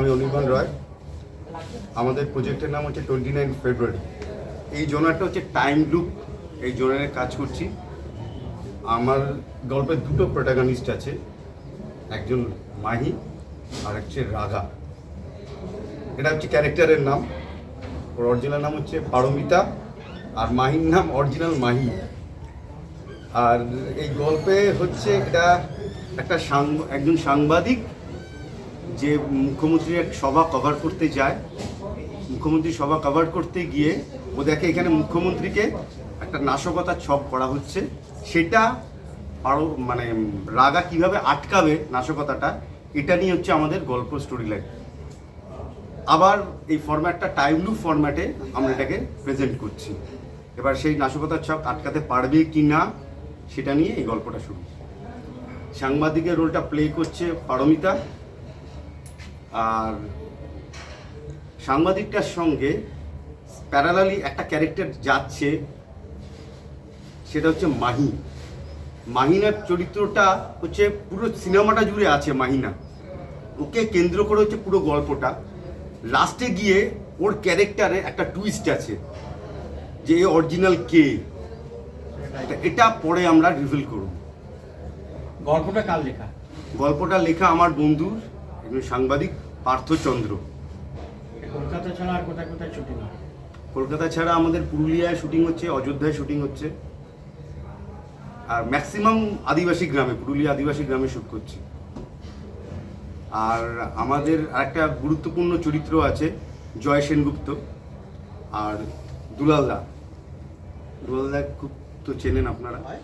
আমি অনির্বাণ রয়। আমাদের প্রজেক্টের নাম হচ্ছে টোয়েন্টি নাইন ফেব্রুয়ারি এই জোনারটা হচ্ছে টাইম লুপ এই জোনারে কাজ করছি। আমার গল্পের দুটো প্রোটাগনিস্ট আছে। একজন মাহি আর হচ্ছে রাগা। এটা হচ্ছে ক্যারেক্টারের নাম। ওর অরিজিনাল নাম হচ্ছে পারমিতা। আর মাহির নাম অরিজিনাল মাহি। আর এই গল্পে হচ্ছে এটা একটা সাং একজন সাংবাদিক যে মুখ্যমন্ত্রী এক সভা কভার করতে যায় মুখ্যমন্ত্রী সভা কভার করতে গিয়ে ও দেখে এখানে মুখ্যমন্ত্রীকে একটা নাশকতার ছক করা হচ্ছে। সেটা আরও মানে রাগা কীভাবে আটকাবে নাশকতাটা, এটা নিয়ে হচ্ছে আমাদের গল্প স্টোরি লাইন আবার এই ফরম্যাটটা টাইমলু ফরম্যাটে আমরা এটাকে প্রেজেন্ট করছি। এবার সেই নাশকতার ছক আটকাতে পারবে কি না সেটা নিয়ে এই গল্পটা শুরু। সাংবাদিকের রোলটা প্লে করছে পারমিতা। আর সাংবাদিকটার সঙ্গে প্যারালালি একটা ক্যারেক্টার যাচ্ছে সেটা হচ্ছে মাহি মাহিনার চরিত্রটা হচ্ছে পুরো সিনেমাটা জুড়ে আছে মাহিনা। ওকে কেন্দ্র করে হচ্ছে পুরো গল্পটা। লাস্টে গিয়ে ওর ক্যারেক্টারে একটা টুইস্ট আছে যে এ অরিজিনাল কে? এটা পরে আমরা রিভিল করব। গল্পটা কার লেখা? গল্পটা লেখা আমার বন্ধুর একজন সাংবাদিক। পার্থচন্দ্র। কলকাতা ছাড়া আর কোথায় কোথায় ছুটি না কলকাতা ছাড়া আমাদের পুরুলিয়ায় শুটিং হচ্ছে অযোধ্যায় শুটিং হচ্ছে। আর ম্যাক্সিমাম আদিবাসী গ্রামে পুরুলিয়া আদিবাসী গ্রামে শুট করছি। আর আমাদের আরেকটা গুরুত্বপূর্ণ চরিত্র আছে জয় সেনগুপ্ত আর দুলালদা। দুলালদা খুব তো চেনেন আপনারা? হয়।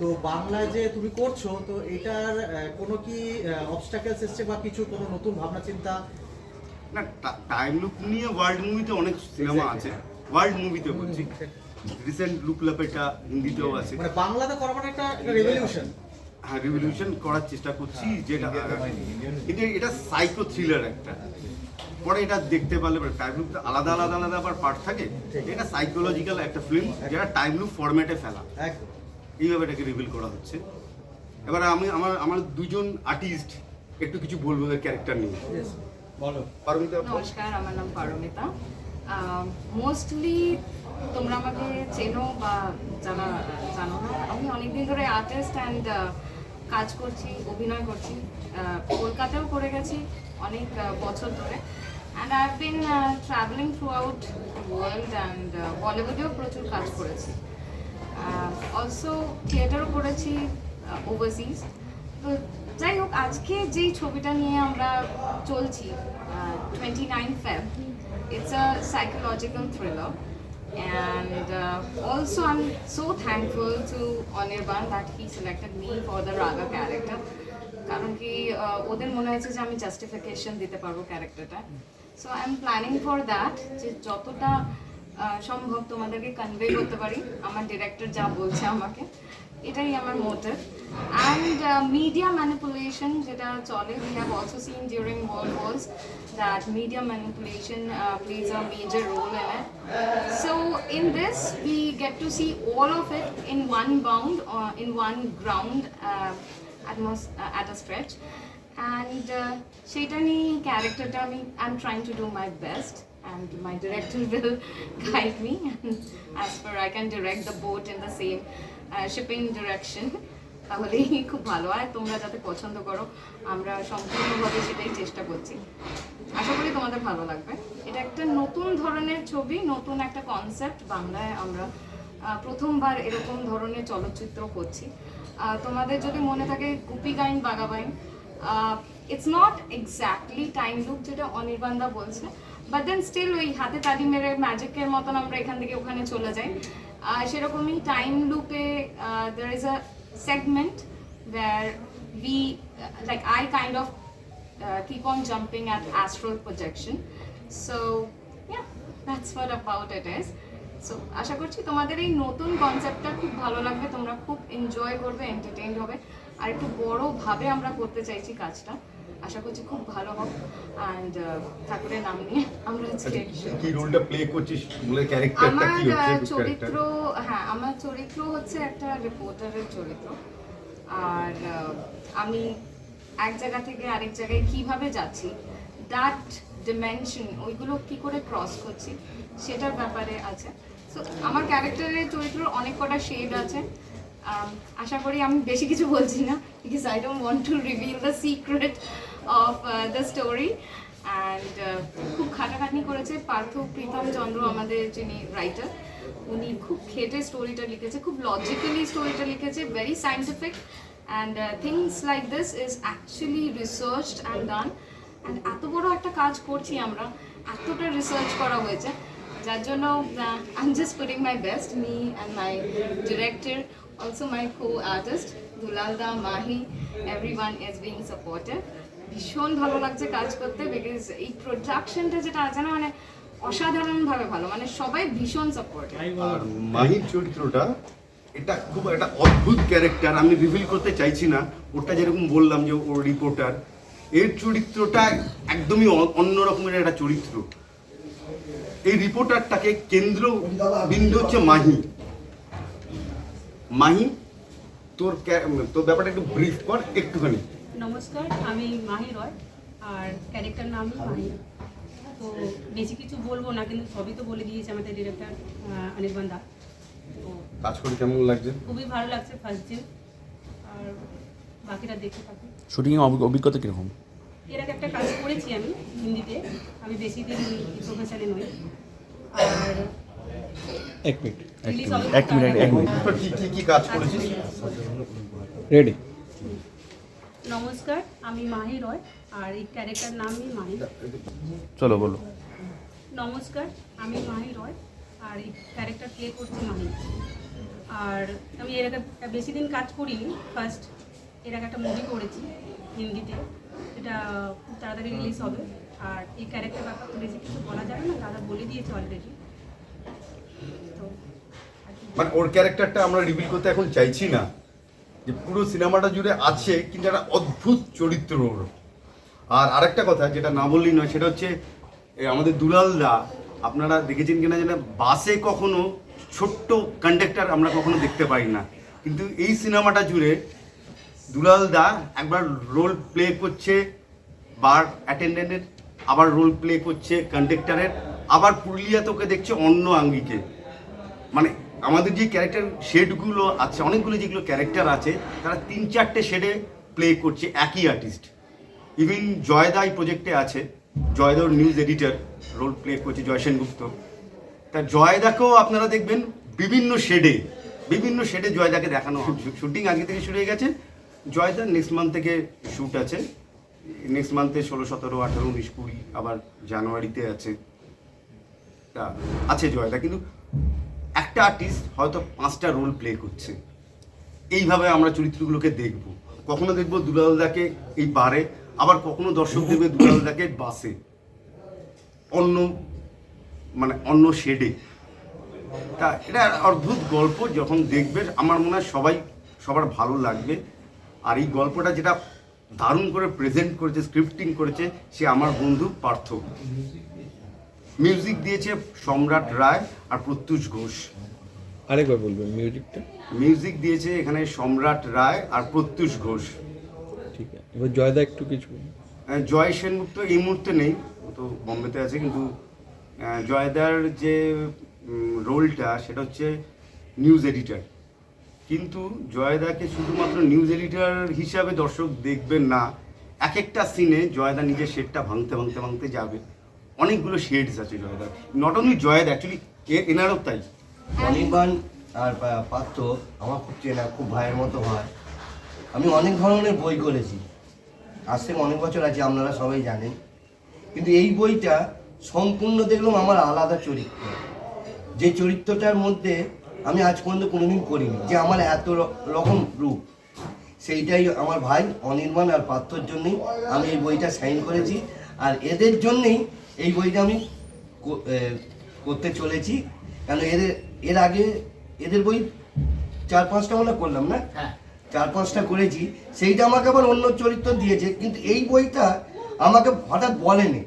তো বাংলায় যে তুমি করছ তো এটার কোনো কি অবস্টাকেলস এসছে বা কিছু কোনো নতুন ভাবনা চিন্তা? না টাইম লুপ নিয়ে ওয়ার্ল্ড মুভিতে অনেক সিনেমা আছে। ওয়ার্ল্ড মুভিতে বলছি। রিসেন্ট লুপ লাপেটা হিন্দিতেও আছে। মানে বাংলাতে করা মানে একটা রেভলিউশন হ্যাঁ রিভলিউশন করার চেষ্টা করছি যেটা কিন্তু এটা সাইকো থ্রিলার একটা। পরে এটা দেখতে পারলে টাইম লুপ আলাদা আলাদা আলাদা আবার পার্ট থাকে। এটা সাইকোলজিক্যাল একটা ফিল্ম যেটা টাইম লুপ ফরম্যাটে ফেলা। একদম। এইভাবে এটাকে রিভিল করা হচ্ছে। এবার আমি আমার আমার দুজন আর্টিস্ট একটু কিছু বলব ওদের ক্যারেক্টার নিয়ে। বলো। পারমিতা নমস্কার আমার নাম পারমিতা। মোস্টলি তোমরা আমাকে চেনো বা জানা জানো না আমি অনেকদিন ধরে আর্টিস্ট অ্যান্ড কাজ করছি অভিনয় করছি। কলকাতাও করে গেছি অনেক বছর ধরে। And I have been travelling throughout world and বলিউডেও প্রচুর কাজ করেছি। অলসো থিয়েটারও করেছি ওভারসিজ তো যাই হোক আজকে যেই ছবিটা নিয়ে আমরা চলছি twenty nine Feb it's a psychological thriller and uh, also I'm so thankful to Anirban that he selected me for the Raga character. কারণ কি ওদের মনে হয়েছে যে আমি জাস্টিফিকেশন দিতে পারব ক্যারেক্টারটা so I am planning for that যে যতটা সম্ভব তোমাদেরকে কনভে করতে পারি? আমার ডিরেক্টর যা বলছে আমাকে। এটাই আমার মোটিভ অ্যান্ড মিডিয়া ম্যানিপুলেশন যেটা চলে we have also seen during world wars that media manipulation plays a major role in it get to see all of it in one bound, uh, in one ground, uh, atmos- uh, at a stretch. And uh, Shaitani character, আমি I'm trying to do my best, and my director will guide me. As per I can direct the boat in the same uh, shipping direction. তাহলেই খুব ভালো। হয় তোমরা যাতে পছন্দ করো আমরা সম্পূর্ণভাবে সেটাই চেষ্টা করছি। আশা করি তোমাদের ভালো লাগবে। এটা একটা নতুন ধরনের ছবি নতুন একটা কনসেপ্ট বাংলায় আমরা প্রথমবার এরকম ধরনের চলচ্চিত্র করছি। তোমাদের যদি মনে থাকে Goopy Gyne Bagha Byne it's not exactly time loop যেটা অনির্বাণদা বলছে। বাট দেন স্টিল ওই হাতে তালি মেরে ম্যাজিকের মতন আমরা এখান থেকে ওখানে চলে যাই সেরকমই টাইম লুপে there is a segment like I kind of uh, keep on jumping at astral projection. So yeah, that's what about it is. So আশা করছি তোমাদের এই নতুন কনসেপ্টটা খুব ভালো লাগবে তোমরা খুব এনজয় করবে এন্টারটেইন হবে আর একটু বড়ভাবে আমরা করতে চাইছি কাজটা আশা করছি খুব ভালো হোক। অ্যান্ড ঠাকুরের নাম নিয়ে আমরা আজকে কি রোলটা প্লে করছিস? বলে ক্যারেক্টারটা কি হচ্ছে চরিত্র হ্যাঁ আমার চরিত্র হচ্ছে একটা রিপোর্টারের চরিত্র। আর আমি এক জায়গা থেকে আরেক জায়গায় কীভাবে যাচ্ছি দ্যাট ডিমেনশন ওইগুলো কি করে ক্রস করছি সেটার ব্যাপারে আছে। সো আমার ক্যারেক্টারের চরিত্রের অনেক কটা শেড আছে। আশা করি আমি বেশি কিছু বলছি না because I don't want to reveal the secret of the story and খুব খাটাখাটনি করেছে পার্থ প্রীতম চন্দ্র, আমাদের যিনি রাইটার উনি খুব খেটে স্টোরিটা লিখেছে, খুব লজিক্যালি স্টোরিটা লিখেছে very scientific and things like this is actually researched and done and এত বড় একটা কাজ করছি আমরা, এতটা রিসার্চ করা হয়েছে, যার জন্য I am just putting my best me and my director also my co artist দুলালদা Mahi every one is being supported ভীষণ ভালো লাগছে কাজ করতে বিকজ এই প্রোডাকশনটা যেটা আছে না মানে অসাধারণভাবে ভালো। মানে সবাই ভীষণ সাপোর্ট আর মাহির চরিত্রটা এটা খুব একটা অদ্ভুত ক্যারেক্টার আমি রিভিল করতে চাইছি না। ওটা যেরকম বললাম যে ওর রিপোর্টার এর চরিত্রটা একদমই অন্য রকমের একটা চরিত্র। এই রিপোর্টারটাকে কেন্দ্র বিন্দু হচ্ছে মাহি। মাহি তোর তোর ব্যাপারটা একটু ব্রিফ কর একটুখানি। নমস্কার আমি মাহি রয় আর ক্যারেক্টার নাম মাহি। তো বেশি কিছু বলব না কিন্তু সবই তো বলে দিয়েছে আমাদের ডিরেক্টর অনির্বাণ দা। তো কাজ করে কেমন লাগছে? খুবই ভালো লাগছে ফার্স্ট দিন। আর বাকিটা দেখতে থাকি শুটিংয়ে অভিজ্ঞতা কীরকম? এর আগে একটা কাজ করেছি আমি হিন্দিতে। আমি বেশি দিন প্রফেশনে নই। আর এক মিনিট এক মিনিট এক মিনিট কি কি কি কাজ করেছিস? রেডি নমস্কার আমি মাহি রয় আর এই ক্যারেক্টার নামই মাহি। চলো বলো। নমস্কার আমি মাহি রয় আর এই ক্যারেক্টার প্লে করছি মাহি। আর আমি এর আগে বেশি দিন কাজ করিনি ফার্স্ট এর আগে একটা মুভি করেছি হিন্দিতে এটা খুব তাড়াতাড়ি রিলিজ হবে। আর এই ক্যারেক্টার ব্যাপার তো বেশি কিছু বলা যাবে না দাদা বলে দিয়েছে অলরেডি তো মানে ওর ক্যারেক্টারটা আমরা রিভিল করতে এখন চাইছি না। যে পুরো সিনেমাটা জুড়ে আছে কিন্তু একটা অদ্ভুত চরিত্র ওর। আর আরেকটা কথা যেটা না বললেই নয়, সেটা হচ্ছে আমাদের দুলালদা, আপনারা দেখেছেন কিনা যেন বাসে কখনো ছোট্ট কন্ডাক্টর আমরা কখনো দেখতে পাই না। কিন্তু এই সিনেমাটা জুড়ে দুলালদা একবার রোল প্লে করছে বার অ্যাটেন্ডেন্টের আবার রোল প্লে করছে কন্ডাক্টরের আবার পুরুলিয়া তোকে দেখছে অন্য আঙ্গিকে। মানে আমাদের যে ক্যারেক্টার শেডগুলো আছে, অনেকগুলো যেগুলো ক্যারেক্টার আছে, তারা তিন চারটে শেডে প্লে করছে একই আর্টিস্ট ইভিন জয়দা এই প্রজেক্টে আছে, জয়দার নিউজ এডিটর রোল প্লে করছে জয় সেনগুপ্ত। তা জয়দাকেও আপনারা দেখবেন বিভিন্ন শেডে বিভিন্ন শেডে জয়দাকে দেখানো শুটিং আজকে থেকে শুরু হয়ে গেছে, জয়দা নেক্সট মান্থ থেকে শ্যুট আছে। নেক্সট মান্থে ষোলো, সতেরো, আঠারো, উনিশ, কুড়ি, আবার জানুয়ারিতে আছে। তা আছে জয়দা, কিন্তু একটা আর্টিস্ট হয়তো পাঁচটা রোল প্লে করছে। এইভাবে আমরা চরিত্রগুলোকে দেখব। কখনো দেখব দুলালদাকে এই বারে, আবার কখনো দর্শক দেখবে দুলালদাকে বাসে। অন্য মানে অন্য শেডে তা এটা অদ্ভুত গল্প যখন দেখবে, আমার মনে হয় সবাই, সবার ভালো লাগবে। আর এই গল্পটা যেটা দারুণ করে প্রেজেন্ট করেছে স্ক্রিপ্টিং করেছে, সে আমার বন্ধু পার্থ। মিউজিক দিয়েছে সম্রাট রায় আর প্রত্যুষ ঘোষ। আরেকবার বলবেন মিউজিকটা মিউজিক দিয়েছে এখানে সম্রাট রায় আর প্রত্যুষ ঘোষ। ঠিক আছে এবার জয়দা একটু কিছু আহ, জয় সেনগুপ্ত এই মুহূর্তে নেই ও তো বম্বেতে আছে কিন্তু জয়দার যে রোলটা সেটা হচ্ছে নিউজ এডিটার কিন্তু জয়দাকে শুধুমাত্র নিউজ এডিটার হিসাবে দর্শক দেখবেন না এক একটা সিনে জয়দা নিজের শেডটা ভাঙতে ভাঙতে ভাঙতে যাবে। অনেকগুলো শেডস আছে জয়দার নট অনলি জয়দা অ্যাকচুয়ালি এনারও তাই। অনির্বাণ আর পাত্র আমার খুব চেনা খুব ভাইয়ের মতো হয়। আমি অনেক ধরনের বই করেছি। আজ থেকে অনেক বছর আছে, আপনারা সবাই জানেন। কিন্তু এই বইটা সম্পূর্ণ দেখলাম আমার আলাদা চরিত্র। যে চরিত্রটার মধ্যে আমি আজ পর্যন্ত কোনোদিন করিনি, যে আমার এত রকম রূপ। সেইটাই আমার ভাই অনির্বাণ আর পাত্রর জন্যই আমি এই বইটা সাইন করেছি। আর এদের জন্যেই এই বইটা আমি করতে চলেছি। কেন এদের এর আগে এদের বই চার পাঁচটা মনে করলাম না? চার পাঁচটা করেছি। সেইটা আমাকে আবার অন্য চরিত্র দিয়েছে। কিন্তু এই বইটা আমাকে হঠাৎ বলেনি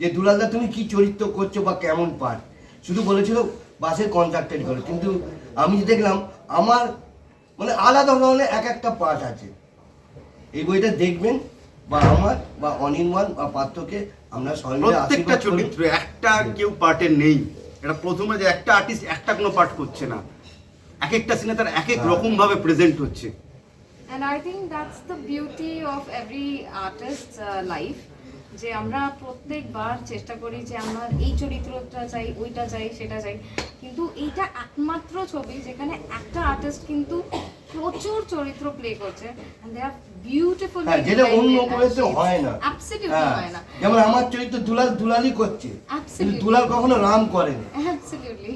যে দুলালদা তুমি কি চরিত্র করছ বা কেমন পাঠ? শুধু বলেছিল বাসের কন্ট্রাক্টারি করে। কিন্তু আমি দেখলাম আমার মানে আলাদা ধরনের এক একটা পার্ট আছে। এই বইটা দেখবেন। বা আমার বা অনির্বাণ বা পাত্রকে আমরা সবাই প্রত্যেকটা চরিত্র একটা কেউ পার্টে নেই। এটা প্রথমে যে একটা আর্টিস্ট একটা কোনো পার্ট করছে না। এক একটা সিনে তার এক এক। রকম ভাবে প্রেজেন্ট হচ্ছে and I think that's the beauty of every artist life যে আমরা প্রত্যেকবার চেষ্টা করি যে আমার এই চরিত্রটা চাই ওইটা চাই সেটা চাই। কিন্তু এইটা একমাত্র ছবি যেখানে একটা আর্টিস্ট কিন্তু প্রচুর চরিত্র প্লে করছে অ্যান্ড দে আর বিউটিফুল হ্যাঁ যেটা অন্য উপরেতে হয় না। অ্যাবসলিউটলি না। যেমন আমার চরিত্র দুলাল দুলালই করছে কিন্তু দুলাল কখনো রাম অ্যাবসলিউটলি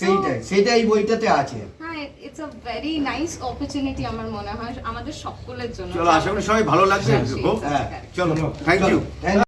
সেইটাই সেটা এই বইটাতে আছে। হ্যাঁ it's a very nice opportunity আমার মনে হয় আমাদের সকলের জন্য। চলো আশা করি সবাই ভালো লাগছে হ্যাঁ, চলো থ্যাংক ইউ.